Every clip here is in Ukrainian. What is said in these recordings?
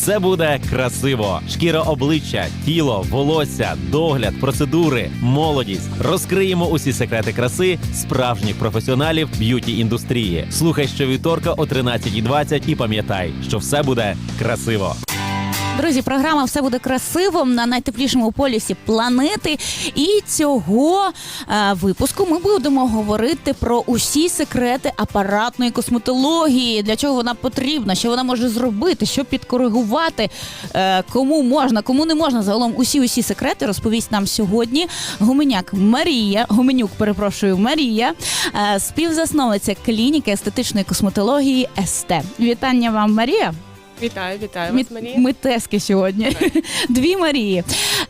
все буде красиво. Шкіра обличчя, тіло, волосся, догляд, процедури, молодість. Розкриємо усі секрети краси справжніх професіоналів б'юті індустрії. Слухай щовівторка о 13.20 і пам'ятай, що все буде красиво. Друзі, програма все буде красиво на найтеплішому полюсі планети. І цього е, випуску ми будемо говорити про усі секрети апаратної косметології, для чого вона потрібна, що вона може зробити, що підкоригувати, е, кому можна, кому не можна. Загалом усі усі секрети розповість нам сьогодні. Гуменяк Марія, Гуменюк, перепрошую, Марія, е, співзасновниця клініки естетичної косметології СТ. Вітання вам, Марія. Вітаю, вітаю вас, Марія. ми тески сьогодні. Дві Марії.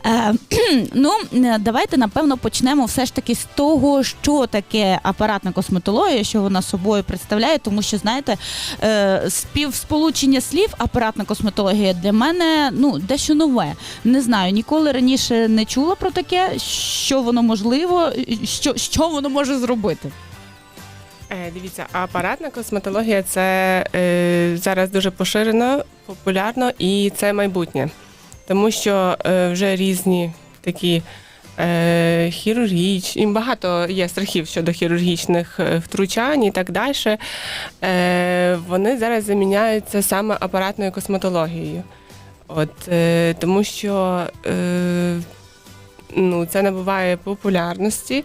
Е, ну, давайте напевно почнемо все ж таки з того, що таке апаратна косметологія, що вона собою представляє, тому що знаєте, е, співсполучення слів апаратна косметологія для мене ну дещо нове. Не знаю, ніколи раніше не чула про таке, що воно можливо, що, що воно може зробити. Е, дивіться, апаратна косметологія це е, зараз дуже поширено, популярно і це майбутнє. Тому що е, вже різні такі е, хірургічні, багато є страхів щодо хірургічних е, втручань і так далі. Е, вони зараз заміняються саме апаратною косметологією. От, е, тому що е, ну, це набуває популярності.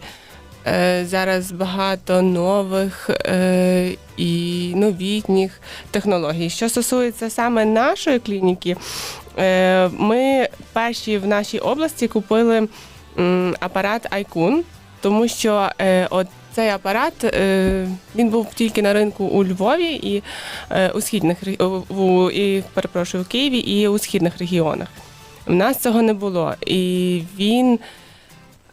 Е, Зараз багато нових е, і новітніх технологій. Що стосується саме нашої клініки, е, ми перші в нашій області купили апарат Айкун, тому що от цей апарат він був тільки на ринку у Львові і у східних у- і перепрошую у Києві і у східних регіонах. У нас цього не було, і він.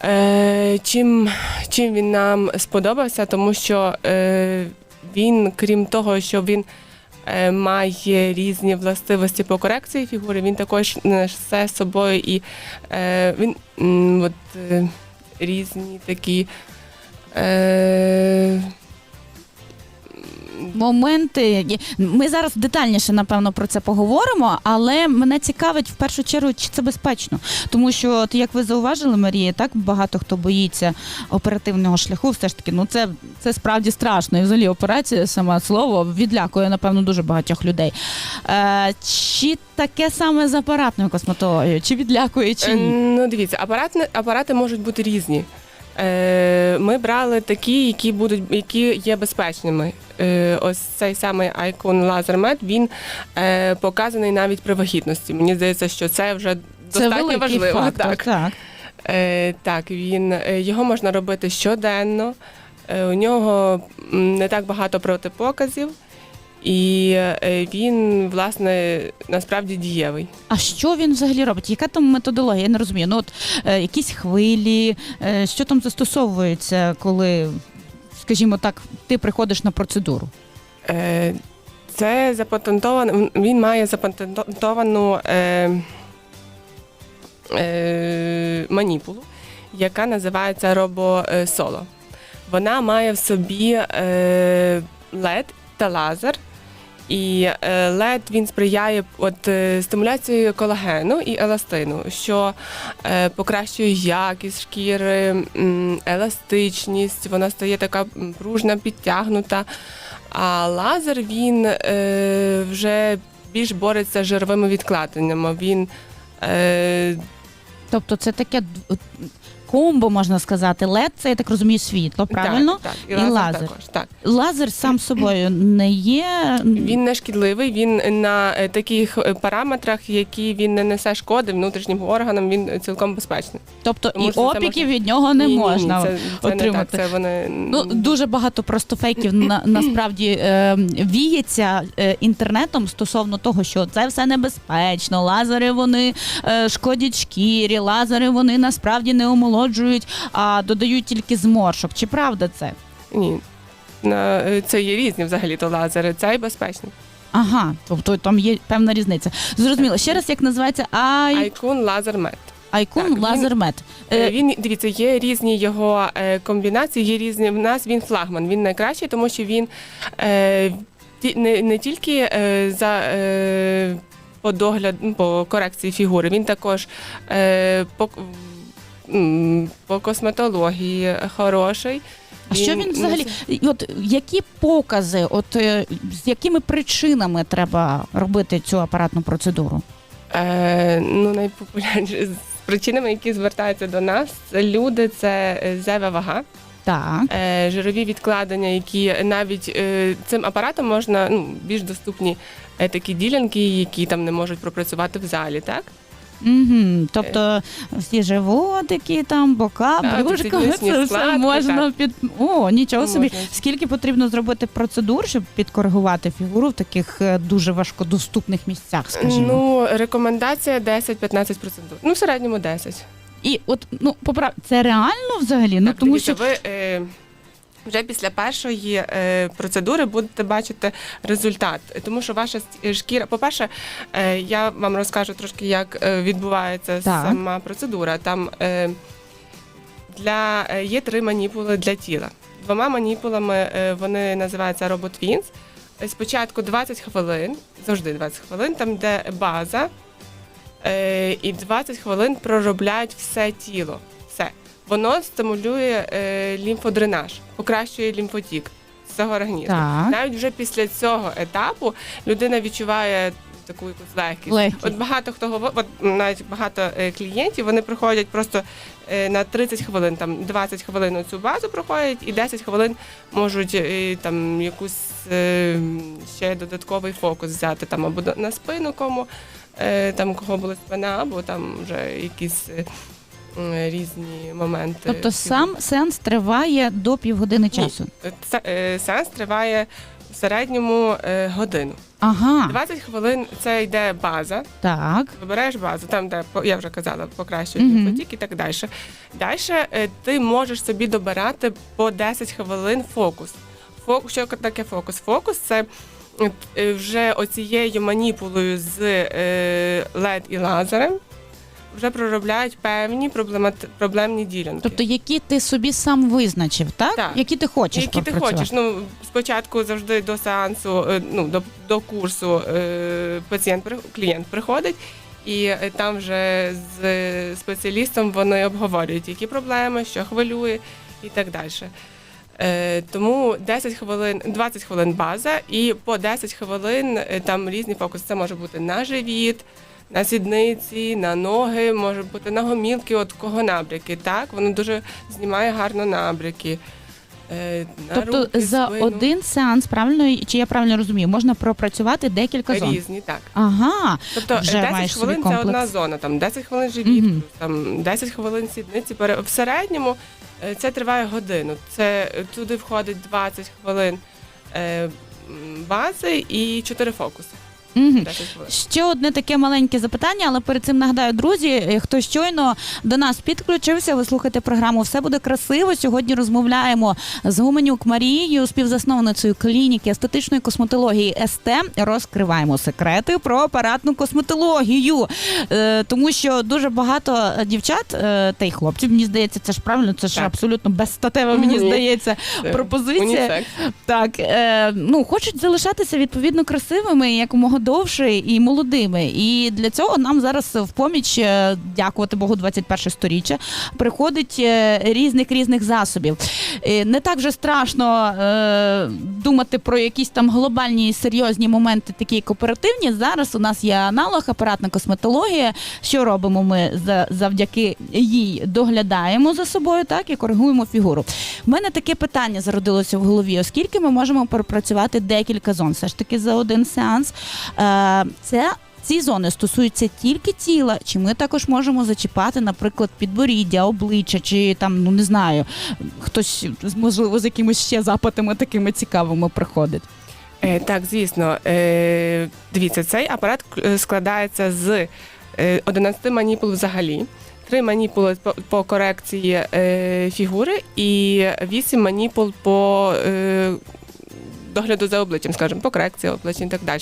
Е, чим, чим він нам сподобався, тому що е, він, крім того, що він е, має різні властивості по корекції фігури, він також несе з собою і він от, різні такі. Е, моменти. Ми зараз детальніше, напевно, про це поговоримо, але мене цікавить в першу чергу, чи це безпечно. Тому що, от, як ви зауважили, Марія, так багато хто боїться оперативного шляху. Все ж таки, ну це, це справді страшно. І взагалі операція, саме слово, відлякує, напевно, дуже багатьох людей. Е, чи таке саме з апаратною косметологією? Чи відлякує, чи Е, ні? Ну, дивіться, апарати, апарати можуть бути різні. Е, Ми брали такі, які будуть, які є безпечними. Е, Ось цей самий Laser Med, він е, показаний навіть при вагітності. Мені здається, що це вже Це достатньо важливо. фактор, Так. так. Так, він його можна робити щоденно. У нього не так багато протипоказів, і е, він, власне, насправді дієвий. А що він взагалі робить? Яка там методологія? Я не розумію. Ну от е, якісь хвилі, е, що там застосовується, коли, скажімо так, ти приходиш на процедуру? Е, Це запатентовано, він має запатентовану е, е, маніпулу, яка називається робосоло. Вона має в собі е, LED та лазер. І е, LED він сприяє от, е, стимуляції колагену і еластину, що е, покращує якість шкіри, еластичність, вона стає така пружна, підтягнута. А лазер він вже більш бореться з жировими відкладеннями. Він Тобто це таке комбо, можна сказати. LED – це, я так розумію, світло, правильно? Так, так, І і, лазер, також. Так. Лазер сам собою не є. Він не шкідливий, він на е, таких е, параметрах, які він не несе шкоди внутрішнім органам, він цілком безпечний. Тобто Тому і опіків можна- від нього не Ні, ні, ні, можна. це, це не отримати. так. Це вони Ну дуже багато просто фейків на насправді е, віється е, інтернетом стосовно того, що це все небезпечно. Лазери вони е, шкодять шкірі, лазери вони насправді не омолоджують, а додають тільки зморшок. Чи правда це? ні. На, е, це є різні взагалі то лазери. Цей безпечний. Ага, тобто там є певна різниця. Зрозуміло. Ще раз як називається Ай... Айкун лазер мед. Айкун так, він- Лазермет. Е, Е, Він дивіться, є різні його комбінації, є різні. В нас він флагман. Він найкращий, тому що він е, не, не тільки е, за. Е, по догляду по корекції фігури. Він також е, по, по косметології хороший. А що він взагалі? От які покази, от е, з якими причинами треба робити цю апаратну процедуру? Е, ну, найпопулярніші з причинами, які звертаються до нас, люди, це е, зайва вага. Так. е, жирові відкладення, які навіть е, цим апаратом можна ну, більш доступні е, такі ділянки, які там не можуть пропрацювати в залі, так? Угу. Тобто всі животики, там, бока, Так, брюшка, ці це все складки, можна під. О, нічого собі. Можна. Скільки потрібно зробити процедур, щоб підкоригувати фігуру в таких е, дуже важкодоступних місцях, скажімо? Ну, рекомендація 10-15 процедур. Ну, в середньому 10. І от ну поправ, це реально взагалі? ну так, тому дивіться, що ви е, вже після першої е, процедури будете бачити результат. Тому що ваша шкіра, по-перше, е, я вам розкажу трошки, як е, відбувається Так. сама процедура. Там е, для, е, є три маніпули для тіла. Двома маніпулами е, вони називаються. Е, Спочатку 20 хвилин, завжди 20 хвилин, там де база, е, і 20 хвилин проробляють все тіло. Воно стимулює е, лімфодренаж, покращує лімфотік з цього організму. так, Навіть вже після цього етапу людина відчуває таку якусь легкість. легкість. От багато хто говорить, от навіть багато е, клієнтів вони приходять просто е, на 30 хвилин, там 20 хвилин цю базу проходять, і 10 хвилин можуть е, там якусь е, ще додатковий фокус взяти там або на спину кому, е, там кого була спина, або там вже якісь е, різні моменти. Тобто сам сеанс триває до півгодини Ні. часу. Це, е, сеанс триває в середньому е, годину. Ага, 20 хвилин це йде база. так. Вибираєш базу, там, де я вже казала, покращує Мгм. потік і так далі. Далі е, ти можеш собі добирати по 10 хвилин фокус. Фокус, що таке фокус? Фокус це е, вже оцією маніпулою з е, LED і лазером. Вже проробляють певні проблемати- проблемні ділянки. Тобто, які ти собі сам визначив, так? Так. Які ти хочеш Які ти хочеш. Ну, спочатку завжди до сеансу, е, ну, до, до курсу е, пацієнт, клієнт приходить, і е, там вже з спеціалістом вони обговорюють, які проблеми, що хвилює і так далі. Тому 10 хвилин, 20 хвилин база, і по 10 хвилин там різні фокуси. Це може бути на живіт, на сідниці, на ноги, може бути на гомілки, от кого набряки. Так, воно дуже знімає гарно набряки. Е, на Тобто руки, за спину. один сеанс, правильно, чи я правильно розумію, можна пропрацювати декілька зон. різні, так. Ага, Тобто Вже 10 маєш собі хвилин це комплекс. одна зона, там 10 хвилин живіт, Мгм. там 10 хвилин сідниці. Пере- В середньому е, це триває годину. Це е, туди входить 20 хвилин е, м, бази і 4 фокуси. Угу. 10. Ще одне таке маленьке запитання, але перед цим нагадаю, друзі, е, хто щойно до нас підключився, ви слухаєте програму Все буде красиво. Сьогодні розмовляємо з Гуменюк Марією, співзасновницею клініки естетичної косметології СТ. Розкриваємо секрети про апаратну косметологію. Е, тому що дуже багато дівчат е, та й хлопців, мені здається, це ж правильно, це ж Так. абсолютно безстатева, мені здається. Пропозиція унісекс. Так, ну хочуть залишатися відповідно красивими якомога довше і молодими. І для цього нам зараз в поміч, е, дякувати Богу, 21 сторіччя, приходить е, різних різних засобів. Е, не так же страшно думати про якісь там глобальні серйозні моменти, такі як оперативні. Зараз у нас є аналог, апаратна косметологія. Що робимо ми за- завдяки їй? Доглядаємо за собою, так і коригуємо фігуру. У мене таке питання зародилося в голові, оскільки ми можемо пропрацювати декілька зон, все ж таки за один сеанс. Е, це ці зони стосуються тільки тіла, чи ми також можемо зачіпати, наприклад, підборіддя, обличчя, чи там, ну не знаю, хтось можливо з якимись ще запитами такими цікавими приходить. Е, так, звісно. Е, дивіться, цей апарат складається з е, 11 маніпул взагалі. Три маніпули по, корекції фігури і 8 маніпул по догляду за обличчям, скажімо, по корекції обличчя і так далі.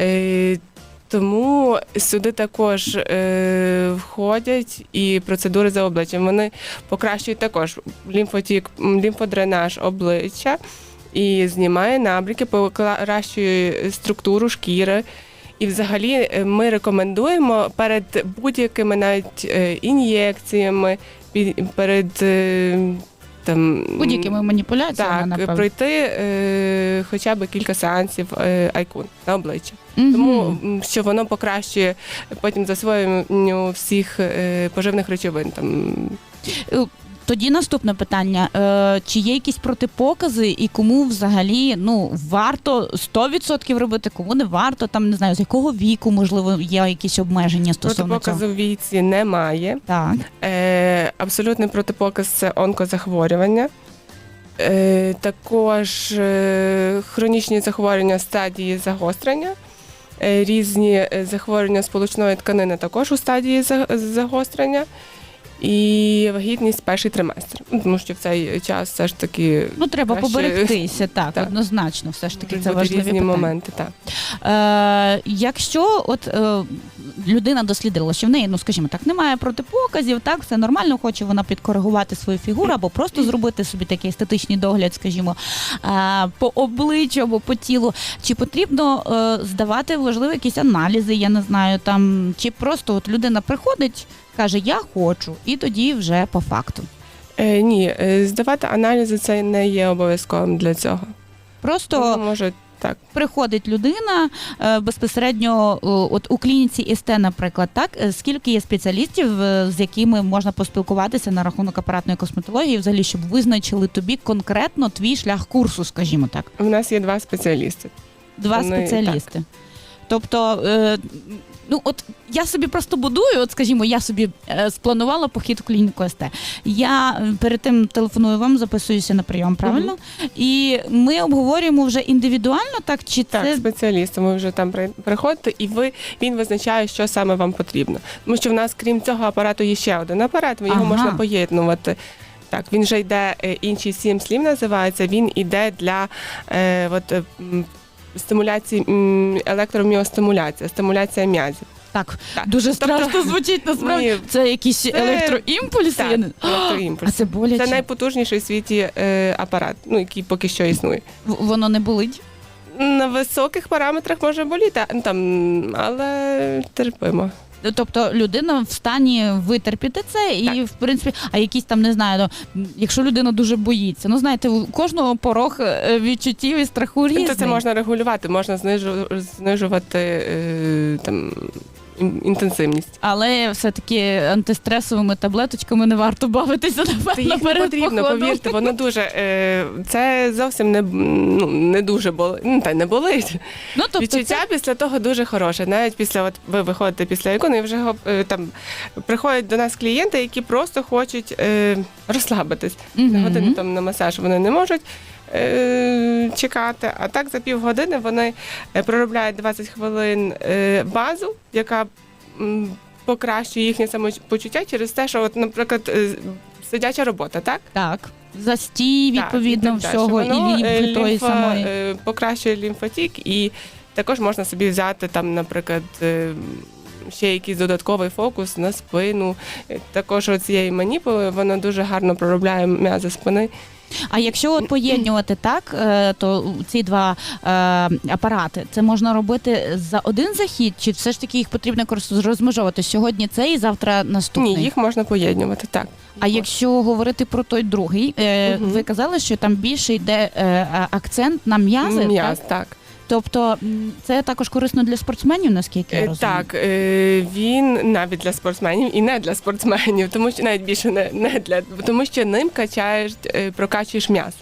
Е, тому сюди також е, входять і процедури за обличчям. Вони покращують також лімфотік, лімфодренаж обличчя і знімає набряки, покращує структуру шкіри І взагалі е, ми рекомендуємо перед будь-якими навіть е, ін'єкціями, перед там Будь-якими маніпуляціями, так, напевно. пройти е, хоча б кілька сеансів е, айкун на обличчя. угу. Тому що воно покращує потім засвоєнню всіх е, поживних речовин. Там Тоді наступне питання: е, чи є якісь протипокази, і кому взагалі ну варто 100% робити, кому не варто, там не знаю, з якого віку можливо є якісь обмеження стосовно цього. протипоказу в віці немає. Так. Е, абсолютний протипоказ це онкозахворювання. Е, також е, хронічні захворювання стадії загострення. Е, різні е, захворювання сполучної тканини також у стадії загострення. І вагітність перший триместр. Ну, Тому що в цей час все ж таки Ну треба Краще- поберегтися, так, Так. однозначно, все ж таки можуть це важливі різні питання. моменти. Так. Е, якщо от е, людина дослідила, що в неї, ну скажімо так, немає протипоказів, так все нормально, хоче вона підкоригувати свою фігуру або просто зробити собі такий естетичний догляд, скажімо, е, по обличчю або по тілу. Чи потрібно е, здавати важливі якісь аналізи? Я не знаю, там чи просто от людина приходить, каже, я хочу, і тоді вже по факту. Е, ні, е, здавати аналізи це не є обов'язковим для цього. Просто може так. приходить людина е, безпосередньо от у клініці СТ, наприклад, так е, скільки є спеціалістів, з якими можна поспілкуватися на рахунок апаратної косметології, взагалі, щоб визначили тобі конкретно твій шлях курсу, скажімо так, У нас є два спеціалісти. два Вони- спеціалісти. Тобто, е, ну от я собі просто будую, от скажімо, я собі е, спланувала похід у клініку СТ. Я е, перед тим телефоную вам, записуюся на прийом, правильно? І ми обговорюємо вже індивідуально, так чи Так, це спеціалістом ви вже там при- приходите, і ви він визначає, що саме вам потрібно. Тому що в нас, крім цього апарату, є ще один апарат, його Ага. можна поєднувати. Так, він вже йде е, інший сім слів називається. Він іде для е, от, е, м, стимуляції електроміостимуляція, стимуляція м'язів. Так, Так. дуже Тобто- страшно звучить насправді. Ні. Це якісь Це- електроімпульси. Так, електроімпульси. А це боляче. Це найпотужніший в світі е, апарат, ну який поки що існує. В- Воно не болить. На високих параметрах може боліти, там, але терпимо. Тобто людина в стані витерпіти це, і Так. в принципі, а якісь там не знаю, ну, якщо людина дуже боїться. Ну знаєте, у кожного порог е, відчуттів і страху різний. То це можна регулювати, можна знижу- знижувати е, там інтенсивність. Але все-таки антистресовими таблеточками не варто бавитися Це їх не потрібно, походом. повірте, воно дуже е, це зовсім не ну не дуже болить. Ну та не болить. Ну тобто Відчуття це після того дуже хороше. Навіть після от ви виходите після ікони, і вже е, там приходять до нас клієнти, які просто хочуть е, розслабитись. На годину там на масаж вони не можуть чекати. А так за півгодини вони е, проробляють 20 хвилин е, базу, яка покращує їхнє самопочуття через те, що, от, наприклад, е, сидяча робота, так? так. Застій, відповідно, так всього, і Воно, е, лімфи тої самої. е, покращує лімфотік, і також можна собі взяти там, наприклад. е, Ще якийсь додатковий фокус на спину. Е, Також цієї маніпули вона дуже гарно проробляє м'язи спини. А якщо от поєднувати так, е, то ці два е, апарати це можна робити за один захід, чи все ж таки їх потрібно розмежовувати сьогодні цей, завтра наступний? Ні, їх можна поєднувати так. А якщо говорити про той другий, Мгм. ви казали, що там більше йде акцент на м'язи. м'яз, так? так. Тобто це також корисно для спортсменів, наскільки я Е, розумію? Так, е, він навіть для спортсменів і не для спортсменів, тому що навіть більше не, не для тому, що ним качаєш, е, прокачуєш м'яз.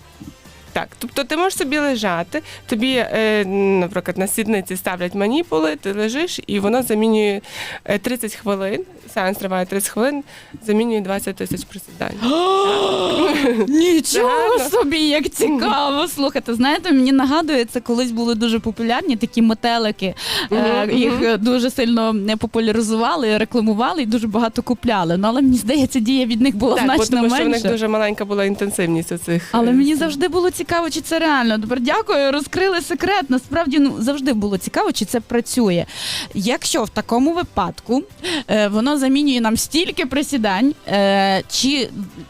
Так, тобто ти можеш собі лежати, тобі, е, наприклад, на сідниці ставлять маніпули, ти лежиш, і воно замінює е, 30 хвилин. Сеанс триває 30 хвилин, замінює 20 тисяч присідань. Нічого собі, як цікаво. Слухайте, знаєте, мені нагадує, це колись були дуже популярні такі метелики. Е, Їх е, дуже сильно не популяризували, рекламували і дуже багато купляли. Ну але мені здається, дія від них була значно тому що в них дуже маленька була інтенсивність у цих. Але е, мені завжди було цікаво, цікаво, чи це реально. Тепер дякую, розкрили секрет. Насправді ну завжди було цікаво, чи це працює. Якщо в такому випадку е, воно замінює нам стільки присідань, е, чи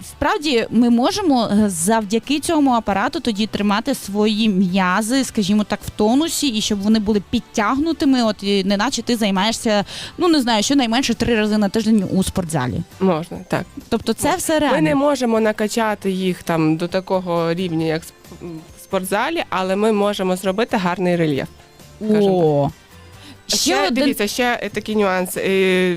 справді ми можемо е, завдяки цьому апарату тоді тримати свої м'язи, скажімо так, в тонусі, і щоб вони були підтягнутими, от і неначе ти займаєшся, ну не знаю, щонайменше три рази на тиждень у спортзалі. Можна, так. Тобто це все реально. Ми не можемо накачати їх там до такого рівня, як в спортзалі, але ми можемо зробити гарний рельєф. скажімо О. Ще, Ще один дивіться, ще е, такий нюанс. Е,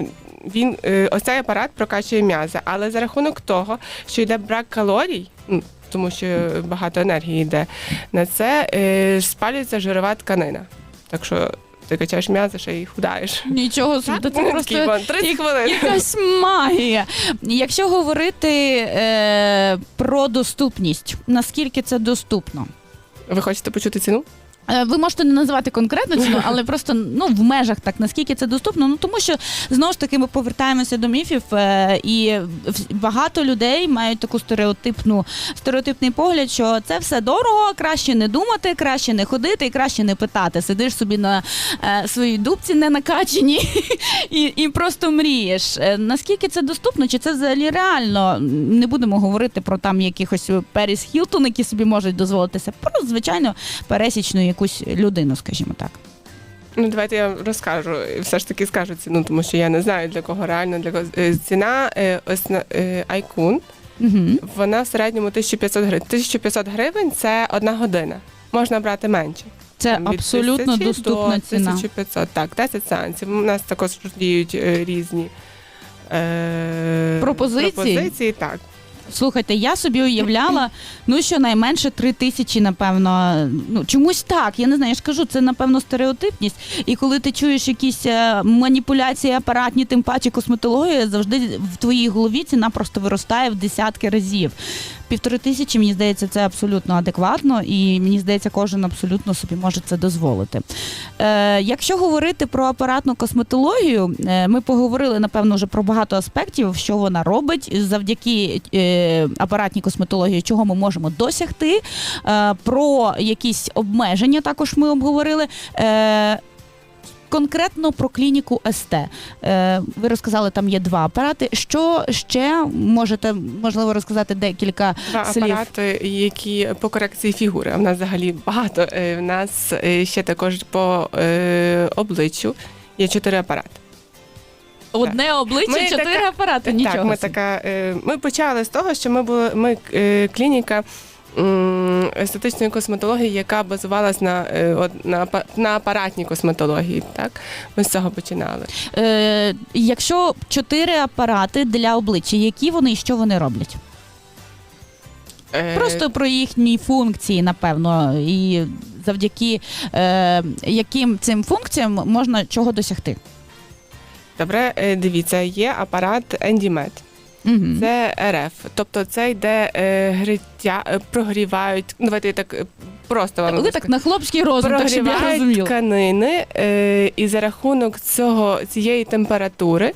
Він е, ось цей апарат прокачує м'язи, але за рахунок того, що йде брак калорій, ну, тому що багато енергії йде на це, е, спалюється жирова тканина. Так що ти качаєш м'язи, ще й худаєш. нічого собі, то це просто вон, 30 хвилин. якась магія. Якщо говорити е, про доступність, наскільки це доступно? Ви хочете почути ціну? Е, Ви можете не називати конкретну ціну, але просто ну в межах так наскільки це доступно. Ну тому що знову ж таки ми повертаємося до міфів, е, і багато людей мають таку стереотипну стереотипний погляд, що це все дорого, краще не думати, краще не ходити і краще не питати. Сидиш собі на е, своїй дубці не накачені і, і просто мрієш. Наскільки це доступно? Чи це взагалі реально? Не будемо говорити про там якихось Періс Хілтон, які собі можуть дозволитися. Про звичайно пересічну якусь людину, скажімо так. Ну, давайте я розкажу. Все ж таки скажу ціну, тому що я не знаю для кого реально для кого Е, ціна е, ось на е, Айкун. Угу. Вона в середньому 1500 гривень. 1500 гривень це одна година. Можна брати менше. Це Там від абсолютно 1000 доступна до ціна. 1500, так, 10 сеансів. У нас також діють різні е, Пропозиції? пропозиції. Так. Слухайте, я собі уявляла, ну що найменше три тисячі, напевно. Ну чомусь так. Я не знаю, я ж кажу, це напевно стереотипність. І коли ти чуєш якісь е, маніпуляції апаратні, тим паче косметологія, завжди в твоїй голові ціна просто виростає в десятки разів. Півтори тисячі, мені здається, це абсолютно адекватно, і мені здається, кожен абсолютно собі може це дозволити. Е, якщо говорити про апаратну косметологію, е, ми поговорили напевно вже про багато аспектів, що вона робить завдяки е, апаратній косметології, чого ми можемо досягти. Е, про якісь обмеження також ми обговорили. Е, Конкретно про клініку СТ. Е, ви розказали, там є два апарати. Що ще можете можливо розказати декілька Два слів? апарати, які по корекції фігури. В нас взагалі багато. В нас ще також по обличчю є чотири апарати. Одне обличчя, Ми чотири така- апарати. Нічого. Так, ми собі. така. е, Ми почали з того, що ми були ми е, клініка. Естетичної косметології, яка базувалась на, е, на, на апаратній косметології. Так? Ми з цього починали. Е, якщо чотири апарати для обличчя, які вони і що вони роблять? Просто про їхні функції, напевно, і завдяки е, яким цим функціям можна чого досягти. Добре, е, дивіться, є апарат EndyMed. Угу. Це РФ. Тобто це йде е, гриття, е, прогрівають. ну, Давайте я так е, просто вам Ви так на хлопський розум, так щоб я розуміла. тканини, е, і за рахунок цього цієї температури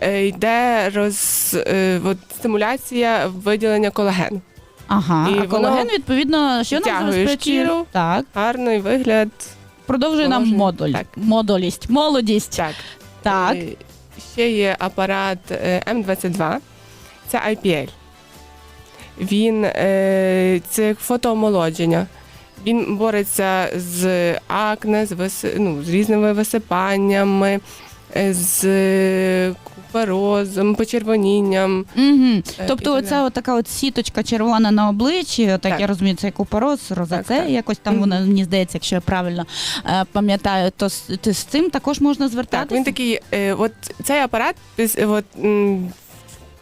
е, йде роз, е, от, стимуляція виділення колагену. Ага, і а колаген, відповідно, що нам забезпечує? шкіру. Так, Гарний вигляд. продовжує нам Положення. модуль, Так. модулість, молодість. Так. Так. Е, Ще є апарат е, М22, це IPL. Він е, це фотоомолодження. Він бореться з акне, з, вис... ну, з різними висипаннями, з куперозом, почервонінням. Угу. Е, Тобто, оця от така от сіточка червона на обличчі, так, Так. я розумію, це купороз, розоце, Так, так. якось там воно мені здається, якщо я правильно е, пам'ятаю, то з, то з цим також можна звертатися. Так, він такий, е, от цей апарат, піс- от,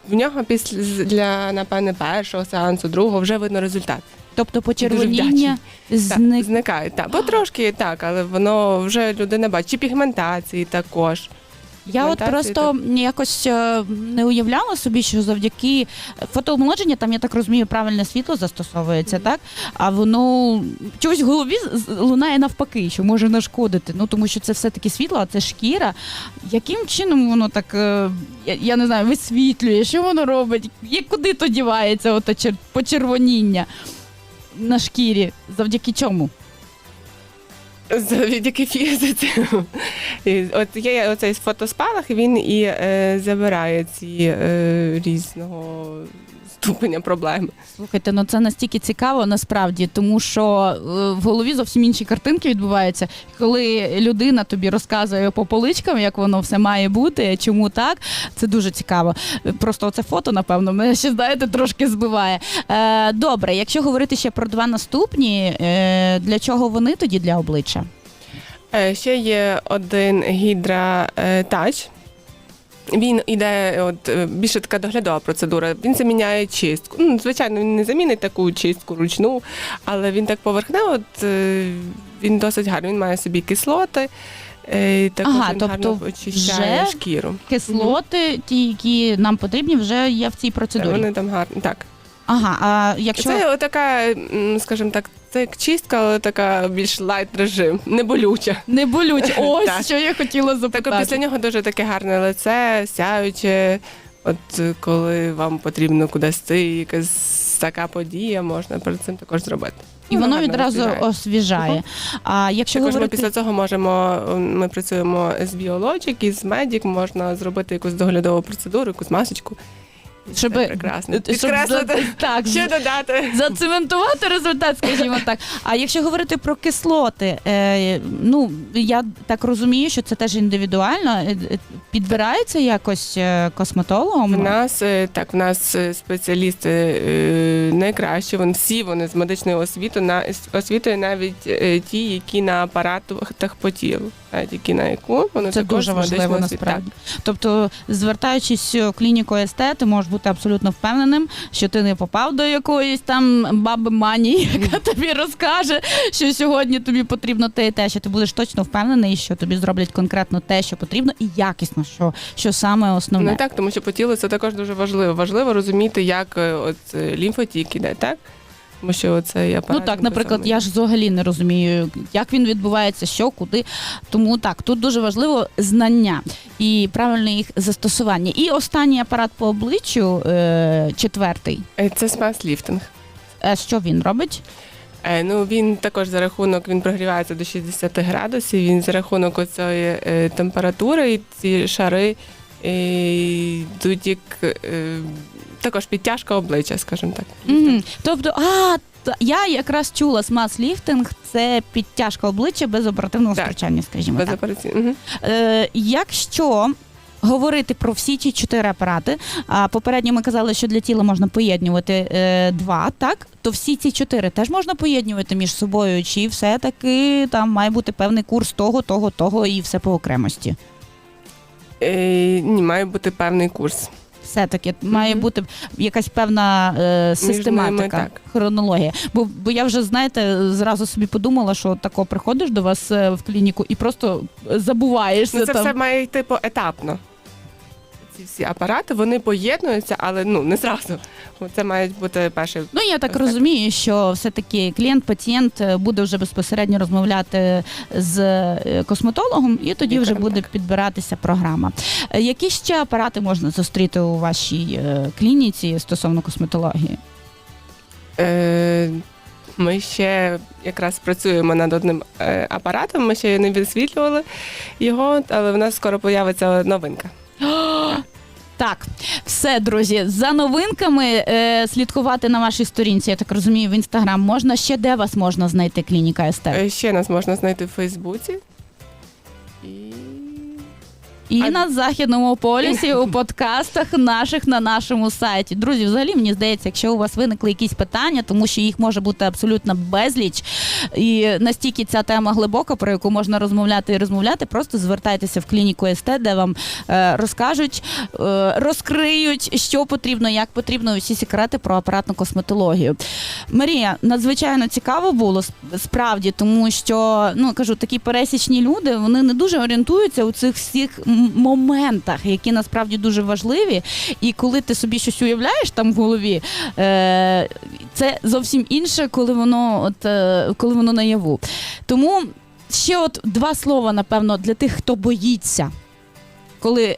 в нього після для, напевне, першого сеансу, другого вже видно результат. Тобто почервоніння Так, зник... зникають. Так, потрошки так, але воно вже людина бачить. Чи пігментації також. Я от просто якось е, не уявляла собі, що завдяки фотоомолодження, там я так розумію, правильне світло застосовується, так? А воно чогось в голові лунає навпаки, що може нашкодити. Ну тому що це все-таки світло, а це шкіра. Яким чином воно так, е, я, не знаю, висвітлює, що воно робить? Як куди то дівається ото чер- почервоніння? на шкірі? Завдяки чому? Завдяки фізиці. От є оцей фотоспалах, він і е, забирає ці е, різного ступеня проблеми. Слухайте, ну це настільки цікаво насправді, тому що е, в голові зовсім інші картинки відбуваються. Коли людина тобі розказує по поличкам, як воно все має бути, чому так, це дуже цікаво. Просто це фото, напевно, мене ще знаєте, трошки збиває. Е, добре, якщо говорити ще про два наступні, е, для чого вони тоді для обличчя? Ще є один гідра тач. Він іде, от е, більше така доглядова процедура. Він заміняє чистку. Ну, звичайно, він не замінить таку чистку ручну, але він так поверхнево, от е, він досить гарний. Він має собі кислоти. е, і Також Ага, він тобто гарно очищає вже шкіру. Кислоти, ті, які нам потрібні, вже є в цій процедурі. Вони там гарні. Так. Ага, а якщо Це така, скажімо так, це як чистка, але така більш лайт режим, не болюча. не ось Так. що я хотіла запитати. Так, після нього дуже таке гарне лице, сяюче. От е, коли вам потрібно кудись йти, якась така подія, можна перед цим також зробити. І воно гарно відразу освіжає. освіжає. А якщо Також ми говорити після цього можемо, ми працюємо з біологік і з медік, можна зробити якусь доглядову процедуру, якусь масочку. Щоб- це прекрасно. щоб Підкреслити, так, що додати. зацементувати результат, скажімо так. А якщо говорити про кислоти, е, ну я так розумію, що це теж індивідуально. Е, е, Підбирається якось е, косметологом. В нас е, так, в нас е, спеціалісти е, найкращі. Вони всі вони з медичною освітою, на освітою навіть е, ті, які на апаратах по тілу, навіть які на ЕКУ, вони Це також дуже важливо насправді. Тобто, звертаючись в клініку СТ, ти можеш бути абсолютно впевненим, що ти не попав до якоїсь там баби мані, яка тобі розкаже, що сьогодні тобі потрібно те і те, що ти будеш точно впевнений, що тобі зроблять конкретно те, що потрібно, і якісно, що, що саме основне. Ну так, тому що по тілу це також дуже важливо. Важливо розуміти, як е, от е, лімфотік іде, так? Тому що це апарат. Ну так, наприклад, я ж взагалі не розумію, як він відбувається, що, куди. Тому так, тут дуже важливо знання і правильне їх застосування. І останній апарат по обличчю, е, четвертий. Е, це смаз-ліфтинг. Е, що він робить? Е, Ну він також за рахунок він прогрівається до 60 градусів. Він за рахунок оцієї е, температури і ці шари йдуть е, також підтяжка обличчя, скажімо так. Угу. Тобто, а я якраз чула смаз-ліфтинг – це підтяжка обличчя без оперативного Так. втручання, скажімо Без так. операції. Мгм. Е, якщо говорити про всі ті чотири апарати, а попередньо ми казали, що для тіла можна поєднувати е, два, так? То всі ці чотири теж можна поєднувати між собою, чи все-таки там має бути певний курс того, того, того і все по окремості? Е, Ні, має бути певний курс. Все-таки має бути якась певна е, систематика, ними, так. хронологія. Бо, бо я вже, знаєте, зразу собі подумала, що тако приходиш до вас е, в клініку і просто забуваєшся Ну, це там. все має йти поетапно. Ці всі апарати вони поєднуються, але ну не зразу. Це має бути перше. Ну я так розумію, що все-таки клієнт-пацієнт е, буде вже безпосередньо розмовляти з е, косметологом, і тоді вже буде підбиратися програма. Е, Які ще апарати можна зустріти у вашій клініці стосовно косметології? Е, Ми ще якраз працюємо над одним апаратом. Ми ще не висвітлювали його, але в нас скоро появиться новинка. Так, все, друзі, за новинками е, слідкувати на вашій сторінці, я так розумію, в інстаграм можна. Ще де вас можна знайти клініка СТ? Е, Ще нас можна знайти в Фейсбуці. І І А- на західному полюсі у подкастах наших на нашому сайті. Друзі, взагалі мені здається, якщо у вас виникли якісь питання, тому що їх може бути абсолютно безліч, і настільки ця тема глибока, про яку можна розмовляти і розмовляти, просто звертайтеся в клініку СТ, де вам е, розкажуть, е, розкриють, що потрібно, як потрібно, усі секрети про апаратну косметологію. Марія, надзвичайно цікаво було справді, тому що ну кажу, такі пересічні люди вони не дуже орієнтуються у цих всіх моментах, які насправді дуже важливі. І коли ти собі щось уявляєш там в голові, е- це зовсім інше, коли воно от е- коли воно наяву. Тому ще от два слова, напевно, для тих, хто боїться, коли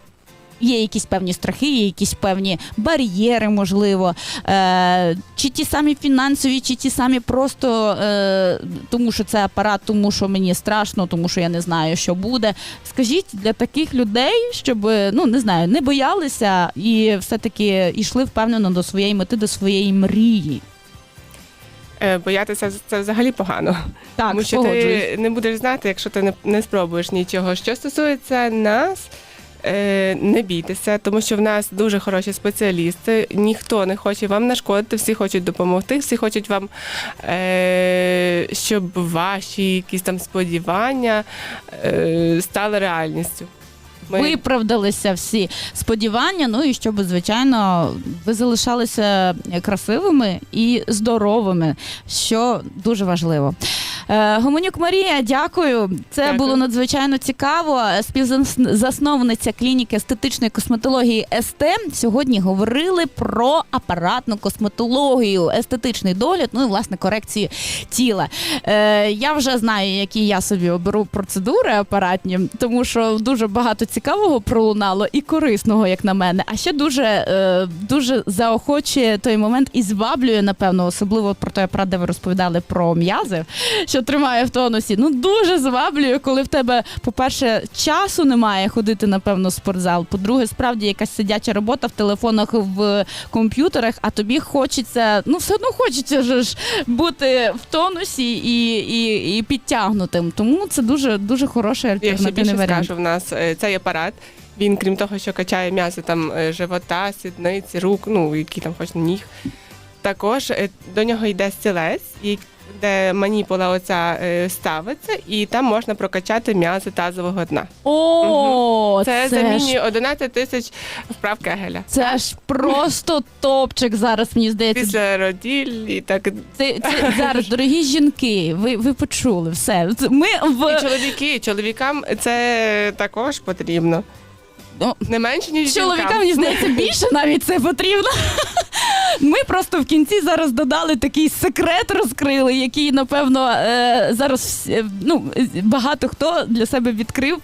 Є якісь певні страхи, є якісь певні бар'єри, можливо, е, чи ті самі фінансові, чи ті самі просто е, тому, що це апарат, тому що мені страшно, тому що я не знаю, що буде. Скажіть для таких людей, щоб ну не знаю, не боялися і все-таки йшли впевнено до своєї мети, до своєї мрії. Е, Боятися це взагалі погано. Так, Тому що ти не будеш знати, якщо ти не, не спробуєш нічого. Що стосується нас, не бійтеся, тому що в нас дуже хороші спеціалісти. Ніхто не хоче вам нашкодити, всі хочуть допомогти, всі хочуть вам, е, щоб ваші якісь там сподівання е, стали реальністю. Ми- Виправдалися всі сподівання. Ну і щоб, звичайно, ви залишалися красивими і здоровими, що дуже важливо. Е, Гомонюк Марія, дякую. Це Дякую. було надзвичайно цікаво. Співзасновниця клініки естетичної косметології СТ. Сьогодні говорили про апаратну косметологію, естетичний догляд, ну і власне корекцію тіла. Е, я вже знаю, які я собі оберу процедури апаратні, тому що дуже багато цікавого пролунало і корисного, як на мене. А ще дуже, е, дуже заохочує той момент і зваблює, напевно, особливо про апарат, де ви розповідали про м'язи, що тримає в тонусі. Ну дуже зваблює, коли в тебе, по-перше, часу немає ходити, напевно, в спортзал. По-друге, справді якась сидяча робота в телефонах, в комп'ютерах, а тобі хочеться, ну все одно хочеться ж бути в тонусі і, і, і підтягнутим. Тому це дуже дуже хороший Я ще більше варіант. скажу, в нас е, цей апарат. Він, крім того, що качає м'язи там е, живота, сідниці, рук, ну які там хоч ніг. Також е, до нього йде стілець, де маніпула оця е, ставиться, і там можна прокачати м'язи тазового дна. О, Це, це, ж, замінює 11 тисяч вправ Кегеля. це ж просто топчик зараз, мені здається. Після роділь і так. Це, це зараз, дорогі жінки, ви, ви почули все. Це Ми в І чоловіки, чоловікам це також потрібно. Ну, Не менше, ніж чоловікам, жінкам. мені здається, більше навіть це потрібно. Ми просто в кінці зараз додали такий секрет, розкрили, який, напевно, е, зараз всі- ну, багато хто для себе відкрив,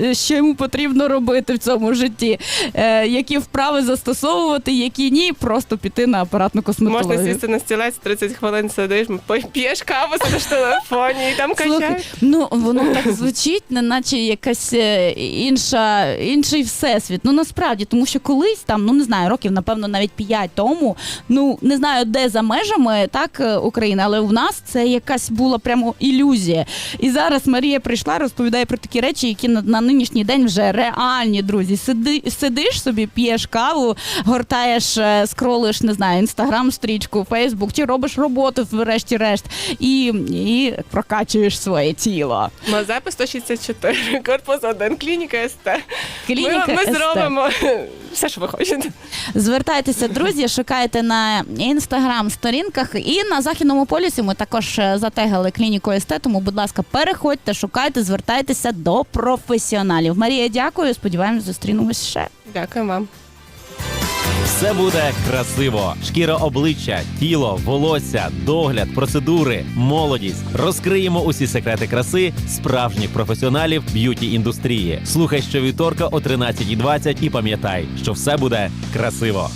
е, що йому потрібно робити в цьому житті, Е, які вправи застосовувати, які ні, просто піти на апаратну косметологію. Можна сісти на стілець, 30 хвилин сидиш, п'єш каву, сидиш в телефоні і там качаєш. ну воно так звучить, не наче якась е, інша, інший всесвіт. Ну насправді, тому що колись там, ну не знаю, років, напевно, навіть 5 тому, ну не знаю, де за межами так е, України, але у нас це якась була прямо ілюзія. І зараз Марія прийшла, розповідає про такі речі, які на, на нинішній день вже реальні, друзі. Сиди, сидиш собі, п'єш каву, гортаєш, е, скролиш, не знаю, інстаграм, стрічку, Фейсбук, чи робиш роботу, врешті-решт, і, і прокачуєш своє тіло. Мазепи 164, корпус 1, клініка СТ. Клініка ми, ми СТ. зробимо все, що ви хочете. Звертайтеся, друзі, шукайте на інстаграм-сторінках і на західному полюсі. Ми також е, затегали клініку СТ, тому, будь ласка, переходьте, шукайте, звертайтеся до професіоналів. Марія, дякую. Сподіваємось, зустрінемось ще. Дякую вам. Все буде красиво. Шкіра обличчя, тіло, волосся, догляд, процедури, молодість. Розкриємо усі секрети краси справжніх професіоналів б'юті індустрії. Слухай щовівторка о 13.20 і пам'ятай, що все буде красиво.